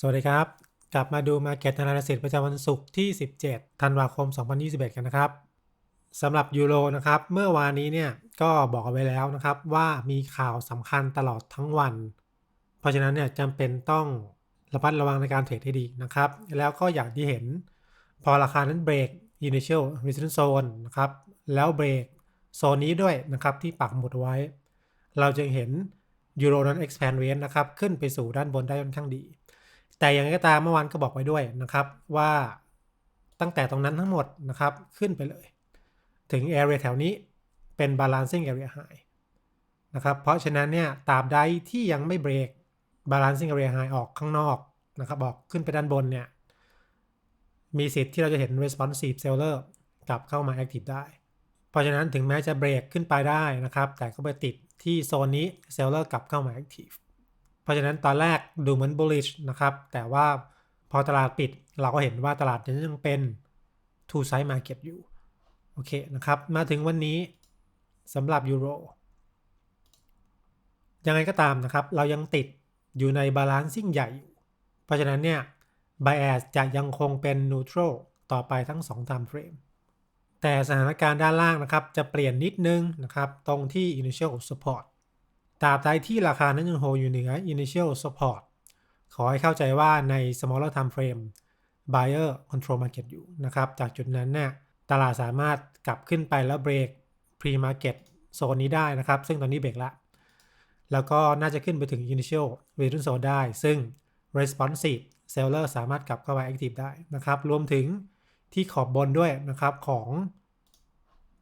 สวัสดีครับ กลับมาดู Market Analysis ประจำวันศุกร์ที่ 17 ธันวาคม 2021 กันนะครับสำหรับยูโรนะครับเมื่อวานนี้เนี่ยก็บอกเอาไว้แล้วนะครับว่ามีข่าวสำคัญตลอดทั้งวัน เพราะฉะนั้นเนี่ยจำเป็นต้องระมัดระวังในการเทรดให้ดีนะครับ แล้วก็อย่างที่เห็น พอราคานั้นเบรก initial resistance zone นะครับแล้วเบรกโซนนี้ด้วยนะครับที่ปักหมุดไว้ เราจะเห็นยูโรนั้น expand range นะครับขึ้นไปสู่ด้านบนได้ค่อนข้างดี แต่อย่างไรก็ตามเมื่อวานก็บอกไว้ด้วยนะครับว่าตั้งแต่ตรงนั้นทั้งหมดนะครับขึ้นไปเลย ถึง area แถวนี้เป็น balancing area high นะครับเพราะฉะนั้นเนี่ยตราบใดที่ยังไม่เบรก balancing area high ออกข้างนอกนะครับออกขึ้นไปด้านบนเนี่ยมีสิทธิ์ที่เราจะเห็น responsive seller กลับเข้ามา active ได้ เพราะฉะนั้นถึงแม้จะเบรกขึ้นไปได้นะครับ แต่ก็ไปติดที่โซนนี้ seller กลับเข้ามา active ราะฉะนั้นตอนแรกดูเหมือน bullish นะครับ แต่ว่าพอตลาดปิดเราก็เห็นว่าตลาดยังเป็น two side market อยู่ โอเคนะครับ มาถึงวันนี้สำหรับยูโรยังไงก็ตามนะครับ เรายังติดอยู่ใน balancing ใหญ่อยู่ เพราะฉะนั้นเนี่ย bias จะยังคงเป็น neutral ต่อไปทั้ง 2 time frame แต่สถานการณ์ด้านล่างนะครับ จะเปลี่ยนนิดนึงนะครับ ตรงที่ initial support ตราบใดที่ราคานั้นยังโฮอยู่เหนือ initial support ขอให้เข้าใจว่าใน smaller time frame buyer control market อยู่นะครับ จากจุดนั้นเนี่ยตลาดสามารถกลับขึ้นไปแล้วเบรก pre market โซนนี้ได้นะครับ ซึ่งตอนนี้เบรกละ แล้วก็น่าจะขึ้นไปถึง initial resistance zone ได้ ซึ่ง responsive seller สามารถกลับเข้าไป active ได้นะครับ รวมถึงที่ขอบบนด้วยนะครับของ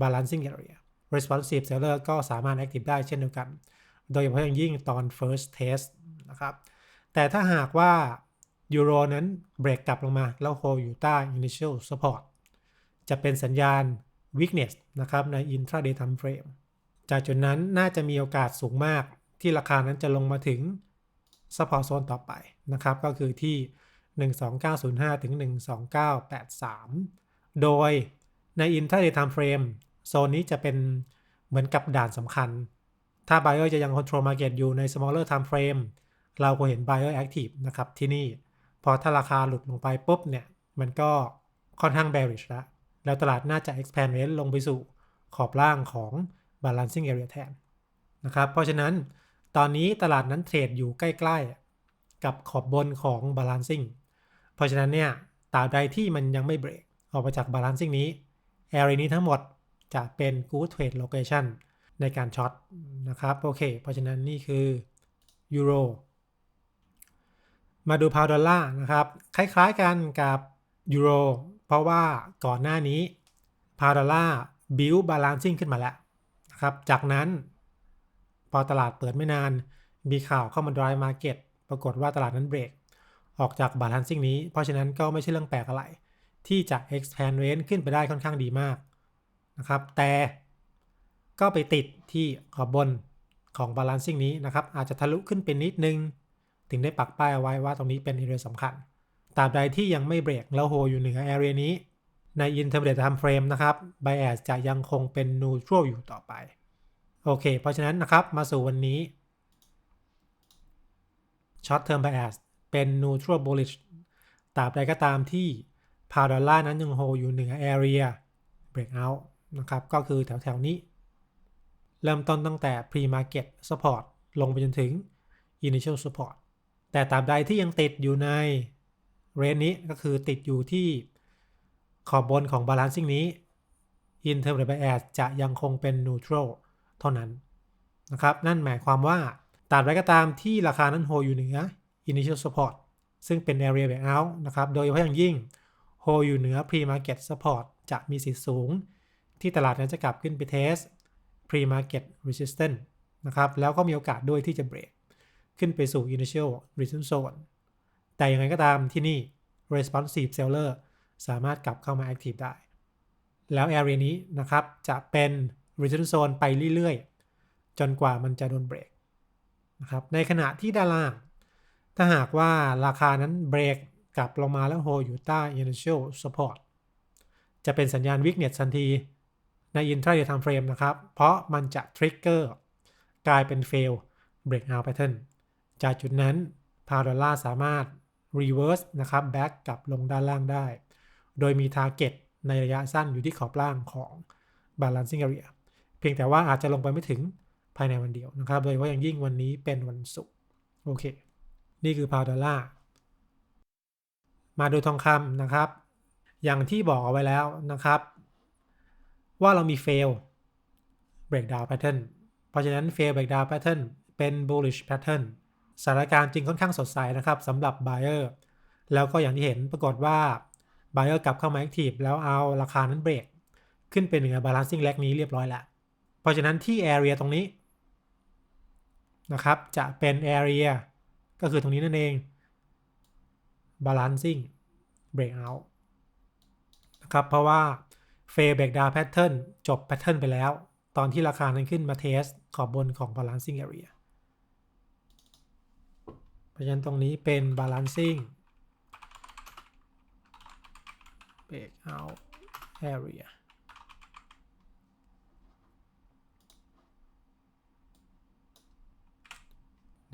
balancing area responsive seller ก็สามารถ active ได้เช่นเดียวกัน โดยเฉพาะอย่างยิ่งตอน first test นะครับ แต่ถ้าหากว่ายูโรนั้นเบรกกลับลงมา แล้วโฮอยู่ใต้ initial support จะเป็นสัญญาณ weakness นะครับใน intraday time frame จากจุดนั้นน่าจะมีโอกาสสูงมากที่ราคานั้นจะลงมาถึง support zone ต่อไปนะครับ ก็คือที่ 12905 ถึง 12983 โดยใน intraday time frame โซนนี้จะเป็นเหมือนกับด่านสำคัญ ถ้า buyer จะยัง control market อยู่ใน smaller time frame เราก็เห็น buyer active นะครับที่นี่ พอถ้าราคาหลุดลงไปปุ๊บเนี่ย มันก็ค่อนข้าง bearish แล้ว แล้วตลาดน่าจะ expand range ลงไปสู่ขอบล่างของ balancing area แทนนะครับ เพราะฉะนั้นตอนนี้ตลาดนั้นเทรดอยู่ใกล้ๆ กับขอบบนของ balancing เพราะฉะนั้นเนี่ยตราบใดที่มันยังไม่เบรกออกมาจาก balancing นี้ area นี้ทั้งหมดจะเป็น good trade location ในการช็อตนะครับโอเค เพราะฉะนั้นนี่คือยูโรมาดูพาวดอลลาร์นะครับ คล้ายๆกันกับยูโรเพราะว่าก่อนหน้านี้พาวดอลลาร์บิวบาลานซิ่งขึ้นมาแล้วนะครับ จากนั้น พอตลาดเปิดไม่นาน มีข่าวเข้ามา drive market ปรากฏว่าตลาดนั้นเบรก ออกจากบาลานซิ่งนี้ เพราะฉะนั้นก็ไม่ใช่เรื่องแปลกอะไร ที่จะ expand range ขึ้นไปได้ค่อนข้างดีมากนะครับ แต่ ก็ไปติดที่ขอบบนของ balancing นี้นะครับ อาจจะทะลุขึ้นเป็นนิดนึง ถึงได้ปักป้ายเอาไว้ว่าตรงนี้เป็น area สำคัญตราบใดที่ยังไม่เบรกแล้วโฮอยู่เหนือ area นี้ ใน intermediate time frame นะครับ bias จะยังคงเป็น neutral อยู่ต่อไป โอเค เพราะฉะนั้นนะครับ มาสู่วันนี้ short term bias เป็น neutral bullish ตราบใดก็ตามที่พาวดอลลาร์นั้นยังโฮอยู่เหนือ area breakout นะครับ ก็คือแถวแถวนี้ เริ่มต้นตั้งแต่ pre market support ลงไปจนถึง initial support แต่ตราบใดที่ยังติดอยู่ในเรนนี้ก็คือติดอยู่ที่ขอบบนของ balancing นี้ intermediate bias จะยังคงเป็น neutral เท่านั้นนะครับ นั่นหมายความว่าตราบใดก็ตามที่ราคานั้นโฮอยู่เหนือ initial support ซึ่งเป็น area breakout นะครับ โดยเฉพาะอย่างยิ่งโฮอยู่เหนือ pre market support จะมีสิทธิ์สูง ที่ตลาดนั้นจะกลับขึ้นไปเทส pre market resistance นะครับ แล้วก็มีโอกาสด้วยที่จะเบรกขึ้นไปสู่ initial resistance zone แต่ยังไงก็ตามที่นี่ responsive seller สามารถกลับเข้ามา active ได้ แล้ว area นี้นะครับจะเป็น resistance zone ไปเรื่อยๆ จนกว่ามันจะโดนเบรกนะครับในขณะที่ด้านล่าง ถ้าหากว่าราคานั้นเบรกกลับลงมาแล้วโฮอยู่ใต้ initial support จะเป็นสัญญาณ weakness ทันที ใน intraday time frame นะครับ เพราะมันจะ trigger กลายเป็น fail breakout pattern จากจุดนั้นพาวดอลลาร์สามารถ reverse นะครับ back กลับลงด้านล่างได้ โดยมี target ในระยะสั้นอยู่ที่ขอบล่างของ balancing area เพียงแต่ว่าอาจจะลงไปไม่ถึงภายในวันเดียวนะครับ โดยเฉพาะอย่างยิ่งวันนี้เป็นวันศุกร์โอเค นี่คือพาวดอลลาร์มาดูทองคำนะครับ อย่างที่บอกเอาไว้แล้วนะครับ ว่าเรามี fail breakdown pattern เพราะฉะนั้น fail breakdown pattern เป็น bullish pattern สถานการณ์จริงค่อนข้างสดใสนะครับสำหรับ buyer แล้วก็อย่างที่เห็นปรากฏว่า buyer กลับเข้ามา active แล้วเอาราคานั้นเบรกขึ้นเป็นเหนือ balancing leg นี้เรียบร้อยแล้ว เพราะฉะนั้นที่ area ตรงนี้นะครับจะเป็น area ก็คือตรงนี้นั่นเอง balancing breakout นะครับเพราะว่า fail breakdown pattern จบ pattern ไปแล้ว ตอนที่ราคานั้นขึ้นมาเทสขอบบนของ balancing area เพราะฉะนั้นตรงนี้เป็น balancing breakout area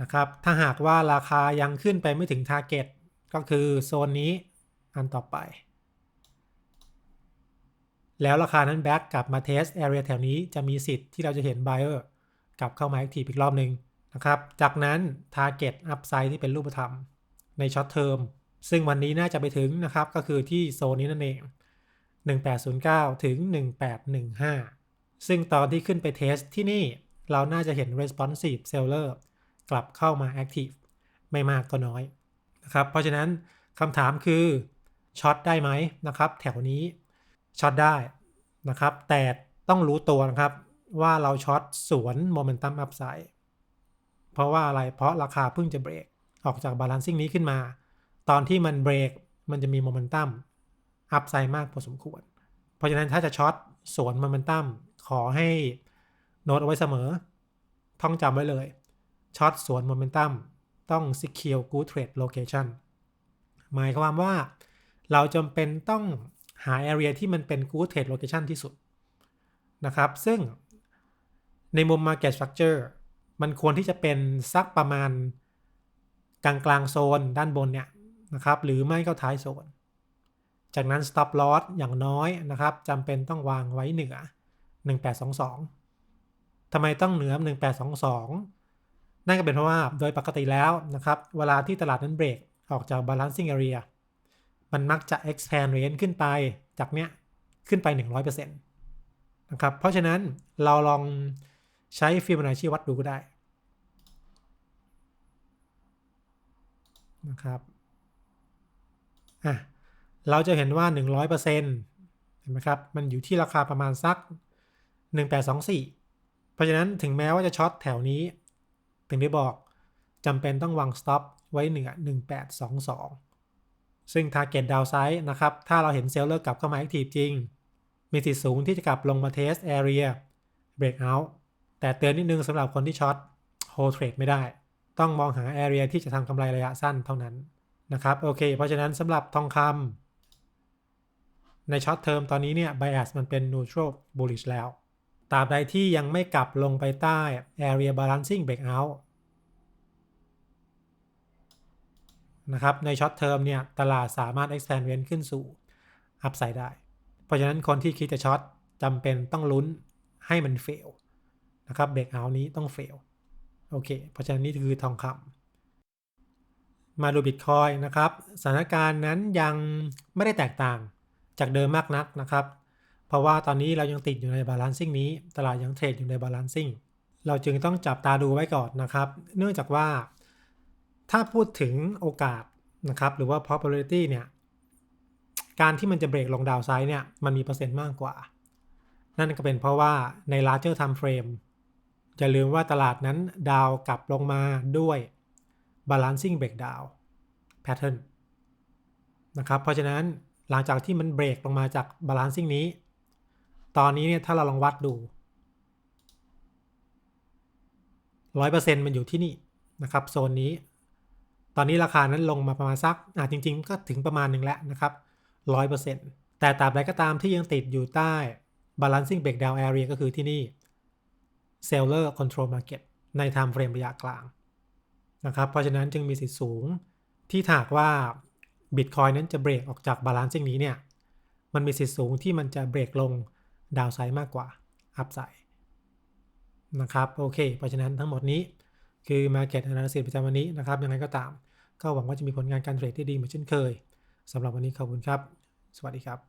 นะครับ ถ้าหากว่าราคายังขึ้นไปไม่ถึง target ก็คือโซนนี้อันต่อไป แล้วราคานั้นแบ็กกลับมาเทส area แถวนี้จะมีสิทธิ์ที่เราจะเห็น buyer กลับเข้ามา active อีกรอบหนึ่งนะครับ จากนั้น target upside ที่เป็นรูปธรรม ใน short term ซึ่งวันนี้น่าจะไปถึงนะครับ ก็คือที่โซนนี้นั่นเอง 1809 ถึง 1815 ซึ่งตอนที่ขึ้นไปเทสที่นี่เราน่าจะเห็น responsive seller กลับเข้ามา active ไม่มากก็น้อยนะครับ เพราะฉะนั้นคำถามคือช็อตได้ไหมนะครับ แถวนี้ ช็อตได้นะครับ แต่ต้องรู้ตัวนะครับว่าเราช็อตสวนโมเมนตัมอัพไซด์เพราะว่าอะไรเพราะราคาเพิ่งจะเบรกออกจากบาลานซิ่งนี้ขึ้นมา ตอนที่มันเบรกมันจะมีโมเมนตัมอัพไซด์มากพอสมควร เพราะฉะนั้นถ้าจะช็อตสวนโมเมนตัมขอให้โน้ตเอาไว้เสมอ ท่องจำไว้เลยช็อตสวนโมเมนตัมต้อง secure good trade location หมายความว่าเราจำเป็นต้อง หา area ที่มันเป็น good trade location ที่สุดนะครับ ซึ่งในมุม market structure มันควรที่จะเป็นสักประมาณกลางกลางโซนด้านบนเนี่ยนะครับ หรือไม่ก็ท้ายโซน จากนั้น stop loss อย่างน้อยนะครับจำเป็นต้องวางไว้เหนือ 1822ทำไมต้องเหนือ 1822 นั่นก็เป็นเพราะว่าโดยปกติแล้วนะครับ เวลาที่ตลาดนั้นเบรกออกจาก balancing area มันมักจะ expand range ขึ้นไปจากเนี้ยขึ้นไป 100%นะครับ เพราะฉะนั้นเราลองใช้ฟิโบนัชชีวัดดูก็ได้นะครับอะเราจะเห็นว่า 100%เห็นไหมครับ มันอยู่ที่ราคาประมาณสัก 1824 เพราะฉะนั้นถึงแม้ว่าจะช็อตแถวนี้ ถึงได้บอกจำเป็นต้องวาง stop ไว้เหนือ 1822 ซึ่ง target downside นะครับ ถ้าเราเห็นเซลเลอร์กลับเข้ามา active จริง มีสิทธิ์สูงที่จะกลับลงมา test area breakout แต่เตือนนิดนึงสำหรับคนที่ช็อต hold trade ไม่ได้ ต้องมองหา area ที่จะทำกำไรระยะสั้นเท่านั้นนะครับโอเค เพราะฉะนั้นสำหรับทองคำในช็อตเทอมตอนนี้เนี่ย bias มันเป็น neutral bullish แล้วตราบใดที่ยังไม่กลับลงไปใต้ area balancing breakout นะครับในช็อตเทอมเนี่ยตลาดสามารถ expand range ขึ้นสู่ upside ได้ เพราะฉะนั้นคนที่คิดจะช็อตจำเป็นต้องลุ้นให้มัน fail นะครับ breakout นี้ต้อง fail โอเค เพราะฉะนั้นนี่คือทองคำมาดู Bitcoin นะครับสถานการณ์นั้นยังไม่ได้แตกต่างจากเดิมมากนักนะครับ เพราะว่าตอนนี้เรายังติดอยู่ใน balancing นี้ ตลาดยังเทรดอยู่ใน balancing เราจึงต้องจับตาดูไว้ก่อนนะครับ เนื่องจากว่า ถ้าพูดถึงโอกาสนะครับหรือว่า probability เนี่ยการที่มันจะเบรกลงดาวไซด์เนี่ยมันมีเปอร์เซ็นต์มากกว่า นั่นก็เป็นเพราะว่าใน larger time frame อย่าลืมว่าตลาดนั้นดาวกลับลงมาด้วย balancing breakdown pattern นะครับเพราะฉะนั้นหลังจากที่มันเบรกลงมาจาก balancing นี้ ตอนนี้เนี่ยถ้าเราลองวัดดู 100%มันอยู่ที่นี่นะครับโซนนี้ ตอนนี้ราคานั้นลงมาประมาณสักอะจริง ๆ ก็ถึงประมาณหนึ่งแล้วนะครับร้อยเปอร์เซ็นต์แต่ตราบใดก็ตามที่ยังติดอยู่ใต้ balancing breakdown area ก็คือที่นี่ seller control market ใน time frame ระยะกลางนะครับเพราะฉะนั้นจึงมีสิทธิ์สูงที่ถากว่า Bitcoin นั้นจะเบรกออกจาก balancing นี้เนี่ย มันมีสิทธิ์สูงที่มันจะเบรกลงดาวไซด์มากกว่าอัพไซด์นะครับโอเค เพราะฉะนั้นทั้งหมดนี้คือ market analysis ประจำวันนี้นะครับยังไงก็ตาม ก็หวังว่าจะมีผลงานการเทรดที่ดีเหมือนเช่นเคยสำหรับวันนี้ขอบคุณครับ สวัสดีครับ